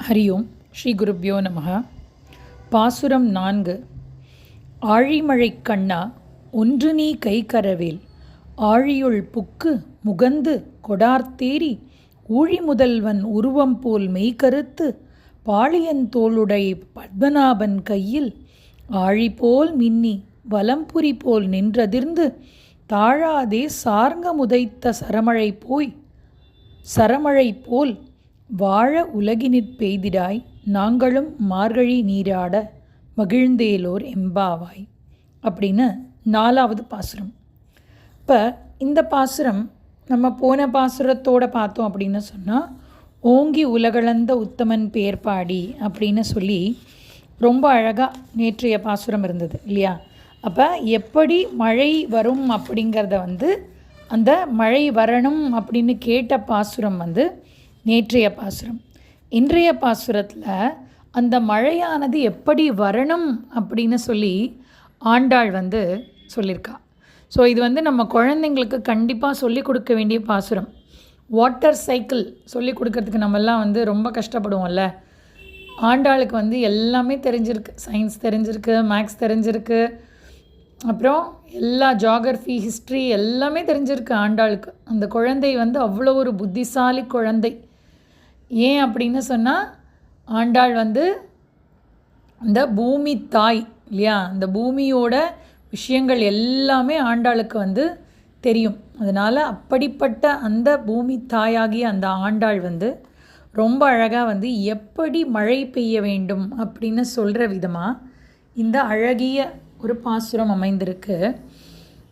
ஹரி ஓம் ஸ்ரீ குருப்யோ நமக பாசுரம் நான்கு ஆழிமழை கண்ணா ஒன்று நீ கைகரவேல் ஆழியுள் புக்கு முகந்து கொடார்த்தேரி ஊழி முதல்வன் உருவம் போல் மெய்கருத்து பாளியன் தோளுடை பத்மநாபன் கையில் ஆழி போல் மின்னி வலம்புரி போல் நின்றதிர்ந்து தாழாதே சார்ங்க முதைத்த சரமழை போய் சரமழை போல் வாழ உலகினிற் பெய்திடாய் நாங்களும் மார்கழி நீராட மகிழ்ந்தேலோர் எம்பாவாய். அப்படின்னு நாலாவது பாசுரம். இப்போ இந்த பாசுரம் நம்ம போன பாசுரத்தோடு பார்த்தோம் அப்படின்னு சொன்னால் ஓங்கி உலகளந்த உத்தமன் பேர் பாடி அப்படின்னு சொல்லி ரொம்ப அழகாக நேற்றைய பாசுரம் இருந்தது இல்லையா? அப்போ எப்படி மழை வரும் அப்படிங்கிறத வந்து அந்த மழை வரணும் அப்படின்னு கேட்ட பாசுரம் வந்து நேற்றைய பாசுரம். இன்றைய பாசுரத்தில் அந்த மழையானது எப்படி வரணும் அப்படின்னு சொல்லி ஆண்டாள் வந்து சொல்லியிருக்கா ஸோ இது வந்து நம்ம குழந்தைங்களுக்கு கண்டிப்பாக சொல்லிக் கொடுக்க வேண்டிய பாசுரம். வாட்டர் சைக்கிள் சொல்லிக் கொடுக்கறதுக்கு நம்மெல்லாம் வந்து ரொம்ப கஷ்டப்படுவோம்ல. ஆண்டாளுக்கு வந்து எல்லாமே தெரிஞ்சிருக்கு. சயின்ஸ் தெரிஞ்சிருக்கு மேக்ஸ் தெரிஞ்சிருக்கு. அப்புறம் எல்லா ஜாகிரஃபி ஹிஸ்ட்ரி எல்லாமே தெரிஞ்சிருக்கு ஆண்டாளுக்கு. அந்த குழந்தை வந்து அவ்வளோ ஒரு புத்திசாலி குழந்தை. ஏன் அப்படின்னு சொன்னால் ஆண்டாள் வந்து அந்த பூமி தாய் இல்லையா? அந்த பூமியோட விஷயங்கள் எல்லாமே ஆண்டாளுக்கு வந்து தெரியும். அதனால் அப்படிப்பட்ட அந்த பூமி தாயாகிய அந்த ஆண்டாள் வந்து ரொம்ப அழகாக வந்து எப்படி மழை பெய்ய வேண்டும் அப்படின்னு சொல்கிற விதமாக இந்த அழகிய ஒரு பாசுரம் அமைந்திருக்கு.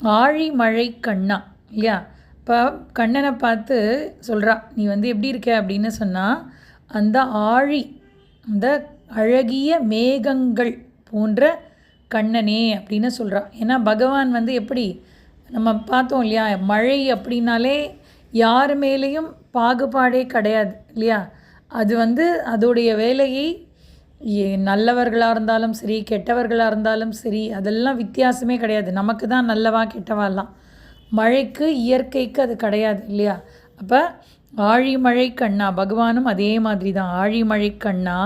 ஆழி மழை கண்ணா இல்லையா? இப்போ கண்ணனை பார்த்து சொல்கிறா நீ வந்து எப்படி இருக்க? அப்படின்னு சொன்னால் அந்த ஆழி அந்த அழகிய மேகங்கள் போன்ற கண்ணனே அப்படின்னு சொல்கிறா ஏன்னா பகவான் வந்து எப்படி நம்ம பார்த்தோம் இல்லையா மழை அப்படின்னாலே யார் மேலேயும் பாகுபாடே கிடையாது இல்லையா? அது வந்து அதோடைய வேலையை நல்லவர்களாக இருந்தாலும் சரி கெட்டவர்களாக இருந்தாலும் சரி அதெல்லாம் வித்தியாசமே கிடையாது. நமக்கு தான் நல்லவா கெட்டவாலாம் மழைக்கு இயற்கைக்கு அது கிடையாது இல்லையா? அப்போ ஆழிமழை கண்ணா பகவானும் அதே மாதிரி தான் ஆழிமழை கண்ணா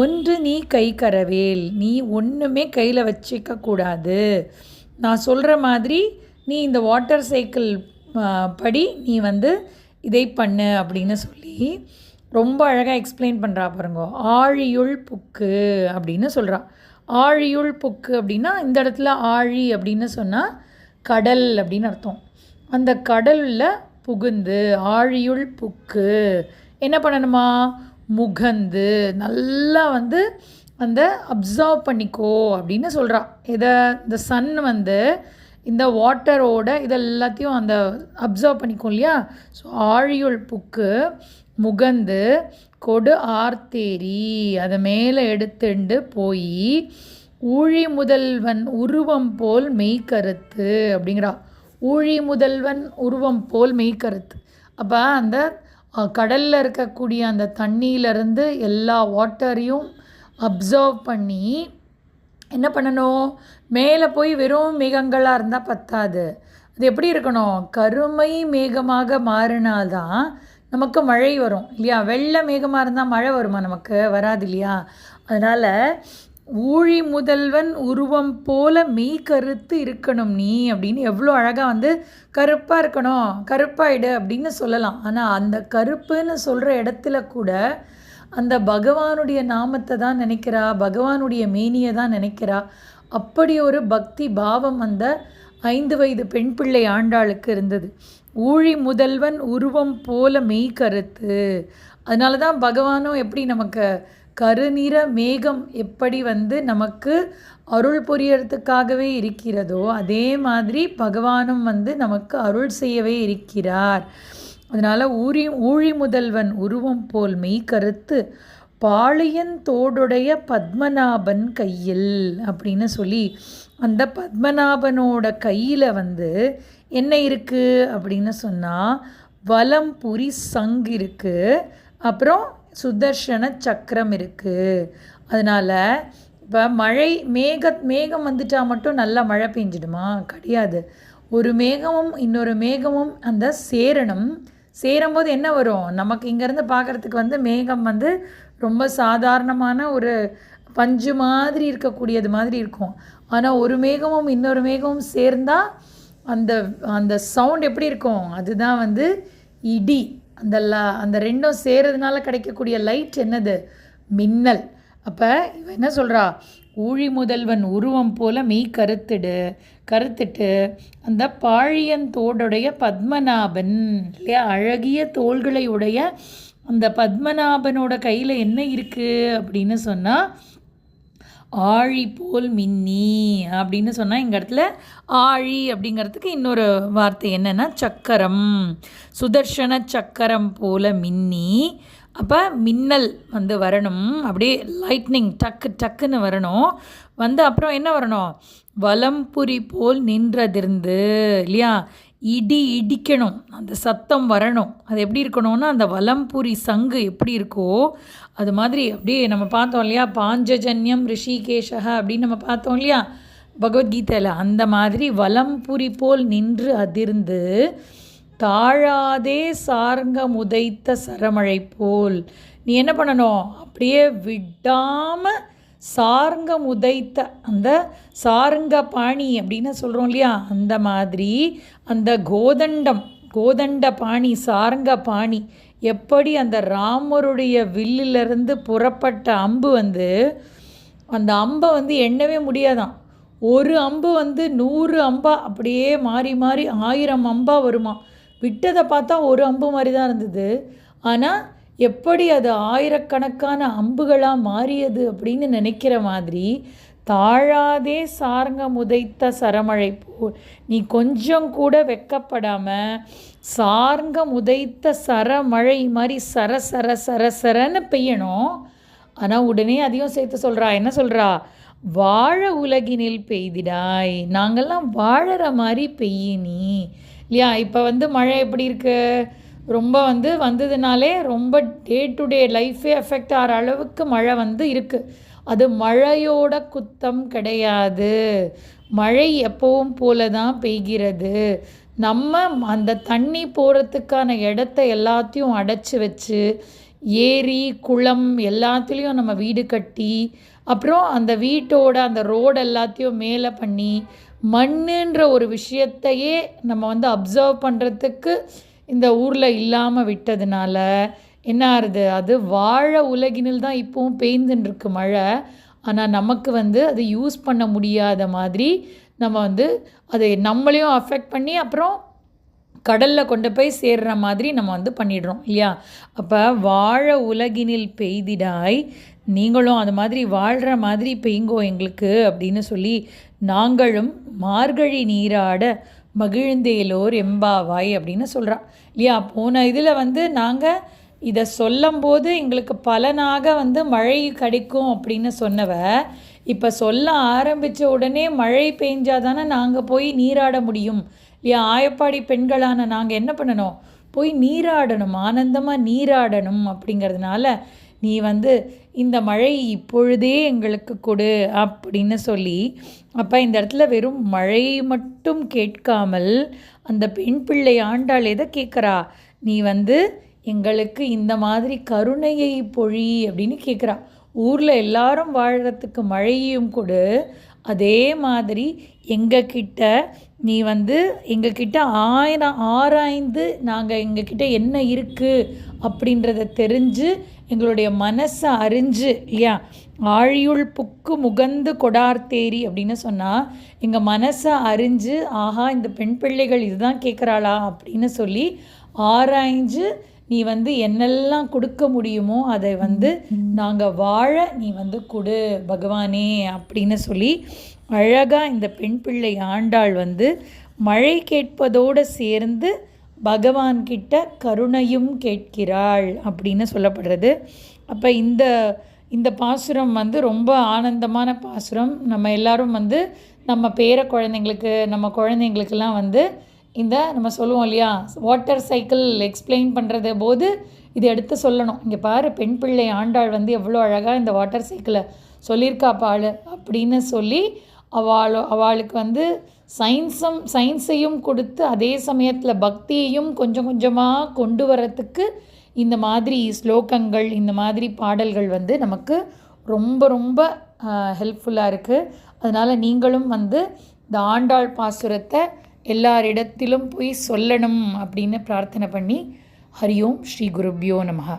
ஒன்று நீ கை கரவேல் நீ ஒன்றுமே கையில் வச்சிக்க கூடாது. நான் சொல்கிற மாதிரி நீ இந்த வாட்டர் சைக்கிள் படி நீ வந்து இதை பண்ணு அப்படின்னு சொல்லி ரொம்ப அழகாக எக்ஸ்பிளைன் பண்ணுறா பாருங்க. ஆழியுள் புக்கு அப்படின்னு சொல்கிறா ஆழியுள் புக்கு அப்படின்னா இந்த இடத்துல ஆழி அப்படின்னு சொன்னால் கடல் அப்படின்னு அர்த்தம். அந்த கடலில் புகுந்து ஆழியுள் புக்கு. என்ன பண்ணணுமா? முகந்து நல்லா வந்து அந்த அப்சர்வ் பண்ணிக்கோ அப்படின்னு சொல்கிறா இதை இந்த சன் வந்து இந்த வாட்டரோட இதெல்லாத்தையும் அந்த அப்சர்வ் பண்ணிக்கும் இல்லையா? ஸோ ஆழியுள் புக்கு முகந்து கொடு ஆர்த்தேரி. அதை மேலே எடுத்துண்டு போய் ஊழி முதல்வன் உருவம் போல் மெய்கருத்து அப்படிங்கிறா. ஊழி முதல்வன் உருவம் போல் மெய்கருத்து அப்போ அந்த கடலில் இருக்கக்கூடிய அந்த தண்ணியிலேருந்து எல்லா வாட்டரையும் அப்சர்வ் பண்ணி என்ன பண்ணணும்? மேலே போய் வெறும் மேகங்களாக இருந்தால் பத்தாது. அது எப்படி இருக்கணும்? கருமை மேகமாக மாறினாதான் நமக்கு மழை வரும் இல்லையா? வெள்ளை மேகமாக இருந்தால் மழை வருமா நமக்கு? வராது இல்லையா? அதனால் ஊழி முதல்வன் உருவம் போல மெய் கருத்து இருக்கணும் நீ அப்படின்னு எவ்வளோ அழகாக வந்து கருப்பாக இருக்கணும் கருப்பாயிடு அப்படின்னு சொல்லலாம். ஆனால் அந்த கருப்புன்னு சொல்கிற இடத்துல கூட அந்த பகவானுடைய நாமத்தை தான் நினைக்கிறா பகவானுடைய மேனியை தான் நினைக்கிறா. அப்படி ஒரு பக்தி பாவம் அந்த ஐந்து வயது பெண் பிள்ளை ஆண்டாளுக்கு இருந்தது. ஊழி முதல்வன் உருவம் போல மெய் கருத்து. அதனால தான் பகவானும் எப்படி நமக்கு கருநிற மேகம் எப்படி வந்து நமக்கு அருள் புரியறதுக்காகவே இருக்கிறதோ அதே மாதிரி பகவானும் வந்து நமக்கு அருள் செய்யவே இருக்கிறார். அதனால் ஊழி ஊழி முதல்வன் உருவம் போல் மெய் கருத்து பாளையன் தோடுடைய பத்மநாபன் கையில் அப்படின்னு சொல்லி அந்த பத்மநாபனோட கையில் வந்து என்ன இருக்குது அப்படின்னு சொன்னால் வலம்புரி சங்கு இருக்குது அப்புறம் சுதர்ஷன சக்கரம் இருக்குது அதனால் இப்போ மழை மேக மேகம் வந்துட்டால் மட்டும் நல்லா மழை பெஞ்சிடுமா? கிடையாது. ஒரு மேகமும் இன்னொரு மேகமும் அந்த சேரணும் சேரும்போது என்ன வரும்? நமக்கு இங்கேருந்து பார்க்குறதுக்கு வந்து மேகம் வந்து ரொம்ப சாதாரணமான ஒரு பஞ்சு மாதிரி இருக்கக்கூடியது மாதிரி இருக்கும். ஆனால் ஒரு மேகமும் இன்னொரு மேகமும் சேர்ந்தால் அந்த அந்த சவுண்ட் எப்படி இருக்கும்? அதுதான் வந்து இடி. அந்த ல அந்த ரெண்டும் சேர்றதுனால கிடைக்கக்கூடிய லைட் என்னது? மின்னல். அப்போ இவன் என்ன சொல்கிறா ஊழி முதல்வன் உருவம் போல மெய் கருத்துடு கருத்துட்டு அந்த பாழியன் தோடுடைய பத்மநாபன் இல்லையா? அழகிய தோள்களை உடைய அந்த பத்மநாபனோட கையில் என்ன இருக்குது அப்படின்னு சொன்னால் ஆழி போல் மின்னி அப்படின்னு சொன்னால் எங்கள் இடத்துல ஆழி அப்படிங்கிறதுக்கு இன்னொரு வார்த்தை என்னென்னா சக்கரம். சுதர்ஷன சக்கரம் போல் மின்னி. அப்போ மின்னல் வந்து வரணும். அப்படியே லைட்னிங் டக்கு டக்குன்னு வரணும். வந்து அப்புறம் என்ன வரணும்? வலம்புரி போல் நின்றதிருந்து. இல்லையா? இடி இடிக்கணும் அந்த சத்தம் வரணும். அது எப்படி இருக்கணும்னா அந்த வலம்புரி சங்கு எப்படி இருக்கோ அது மாதிரி அப்படியே நம்ம பார்த்தோம் இல்லையா? பாஞ்சஜன்யம் ரிஷிகேஷக அப்படின்னு நம்ம பார்த்தோம் இல்லையா? பகவத்கீதையில் அந்த மாதிரி வலம்புரி போல் நின்று அதிர்ந்து தாழாதே சார்ங்க முதைத்த சரமழை போல். நீ என்ன பண்ணணும்? அப்படியே விடாமல் சாருங்க உதைத்த அந்த சாருங்க பாணி அப்படின்னு சொல்கிறோம் இல்லையா? அந்த மாதிரி அந்த கோதண்டம் கோதண்ட பாணி சாருங்க பாணி எப்படி அந்த ராமருடைய வில்லிலிருந்து புறப்பட்ட அம்பு வந்து அந்த அம்பை வந்து எண்ணவே முடியாதான். ஒரு அம்பு வந்து நூறு அம்பா அப்படியே மாறி மாறி ஆயிரம் அம்பா வருமா? விட்டதை பார்த்தா ஒரு அம்பு மாதிரி தான் இருந்தது. ஆனால் எப்படி அது ஆயிரக்கணக்கான அம்புகளாக மாறியது அப்படின்னு நினைக்கிற மாதிரி தாழாதே சார்ங்க முதைத்த சரமழை போல் நீ கொஞ்சம் கூட வெக்கப்படாமல் சார்ங்க முதைத்த சரமழை மாதிரி சர சர சர சரன்னு பெய்யணும். ஆனால் உடனே அதையும் சேர்த்து சொல்கிறா என்ன சொல்கிறா வாழ உலகினில் பெய்திடாய் நாங்கள்லாம் வாழற மாதிரி பெய்ய நீ இல்லையா? இப்போ வந்து மழை எப்படி இருக்கு? ரொம்ப வந்து வந்ததுனாலே ரொம்ப டே டு டே லைஃபே எஃபெக்ட் ஆகிற அளவுக்கு மழை வந்து இருக்குது அது மழையோட குத்தம் கிடையாது. மழை எப்பவும் போல தான் பெய்கிறது. நம்ம அந்த தண்ணி போகிறதுக்கான இடத்த எல்லாத்தையும் அடைச்சி வச்சு ஏரி குளம் எல்லாத்துலேயும் நம்ம வீடு கட்டி அப்புறம் அந்த வீட்டோட அந்த ரோடு எல்லாத்தையும் மேலே பண்ணி மண்ணுன்ற ஒரு விஷயத்தையே நம்ம வந்து அப்சர்வ் பண்ணுறதுக்கு இந்த ஊரில் இல்லாமல் விட்டதுனால என்ன ஆகுது அது வாழ உலகினில் தான் இப்போவும் பெய்ந்துன்னு இருக்கு மழை. ஆனால் நமக்கு வந்து அது யூஸ் பண்ண முடியாத மாதிரி நம்ம வந்து அதை நம்மளையும் அஃபெக்ட் பண்ணி அப்புறம் கடலில் கொண்டு போய் சேர்ற மாதிரி நம்ம வந்து பண்ணிடுறோம் இல்லையா? அப்போ வாழ உலகினில் பெய்திடாய் நீங்களும் அது மாதிரி வாழ்கிற மாதிரி பெய்ங்கோ எங்களுக்கு அப்படின்னு சொல்லி நாங்களும் மார்கழி நீராட மகிழ்ந்தேலோர் எம்பாவாய் அப்படின்னு சொல்கிறா இல்லையா? போன இதில் வந்து நாங்கள் இதை சொல்லும்போது எங்களுக்கு பலனாக வந்து மழை கிடைக்கும் அப்படின்னு சொன்னவ இப்போ சொல்ல ஆரம்பித்த உடனே மழை பெஞ்சா தானே நாங்கள் போய் நீராட முடியும். இல்லையா? ஆயப்பாடி பெண்களான நாங்கள் என்ன பண்ணணும்? போய் நீராடணும் ஆனந்தமாக நீராடணும் அப்படிங்கிறதுனால நீ வந்து இந்த மழை இப்பொழுதே எங்களுக்கு கொடு அப்படின்னு சொல்லி அப்போ இந்த இடத்துல வெறும் மழை மட்டும் கேட்காமல் அந்த பெண் பிள்ளை ஆண்டாள் எதை கேட்குறா? நீ வந்து எங்களுக்கு இந்த மாதிரி கருணையை பொழி அப்படின்னு கேட்குறா. ஊரில் எல்லாரும் வாழ்கிறதுக்கு மழையும் கொடு. அதே மாதிரி எங்கக்கிட்ட நீ வந்து எங்ககிட்ட ஆயிரம் ஆராய்ந்து நாங்கள் எங்கக்கிட்ட என்ன இருக்குது அப்படின்றத தெரிஞ்சு எங்களுடைய மனசை அறிஞ்சு இல்லையா? ஆழியுள் புக்கு முகந்து கொடார்த்தேரி அப்படின்னு சொன்னால் எங்கள் மனசை அறிஞ்சு ஆஹா இந்த பெண் பிள்ளைகள் இதுதான் கேட்குறாளா அப்படின்னு சொல்லி ஆராய்ஞ்சு நீ வந்து என்னெல்லாம் கொடுக்க முடியுமோ அதை வந்து நாங்கள் வாழ நீ வந்து கொடு பகவானே அப்படின்னு சொல்லி அழகாக இந்த பெண் பிள்ளை ஆண்டாள் வந்து மழை கேட்பதோடு சேர்ந்து பகவான்கிட்ட கருணையும் கேட்கிறாள் அப்படின்னு சொல்லப்படுறது. அப்போ இந்த இந்த பாசுரம் வந்து ரொம்ப ஆனந்தமான பாசுரம். நம்ம எல்லாரும் வந்து நம்ம பேர குழந்தைங்களுக்கு நம்ம குழந்தைங்களுக்கெல்லாம் வந்து இந்த நம்ம சொல்லுவோம் இல்லையா? வாட்டர் சைக்கிள் எக்ஸ்பிளைன் பண்ணுறது போது இது எடுத்து சொல்லணும். இங்கே பாரு பெண் பிள்ளை ஆண்டாள் வந்து எவ்வளோ அழகாக இந்த வாட்டர் சைக்கிளை சொல்லியிருக்கா பாள் அப்படின்னு சொல்லி அவளோ அவளுக்கு வந்து சயின்ஸும் சயின்ஸையும் கொடுத்து அதே சமயத்தில் பக்தியையும் கொஞ்சம் கொஞ்சமாக கொண்டு வரத்துக்கு இந்த மாதிரி ஸ்லோகங்கள் இந்த மாதிரி பாடல்கள் வந்து நமக்கு ரொம்ப ரொம்ப ஹெல்ப்ஃபுல்லாக இருக்குது அதனால் நீங்களும் வந்து இந்த ஆண்டாள் பாசுரத்தை எல்லாரிடத்திலும் போய் சொல்லணும் அப்படின்னு பிரார்த்தனை பண்ணி ஹரி ஓம் ஸ்ரீ குருப்யோ நமகா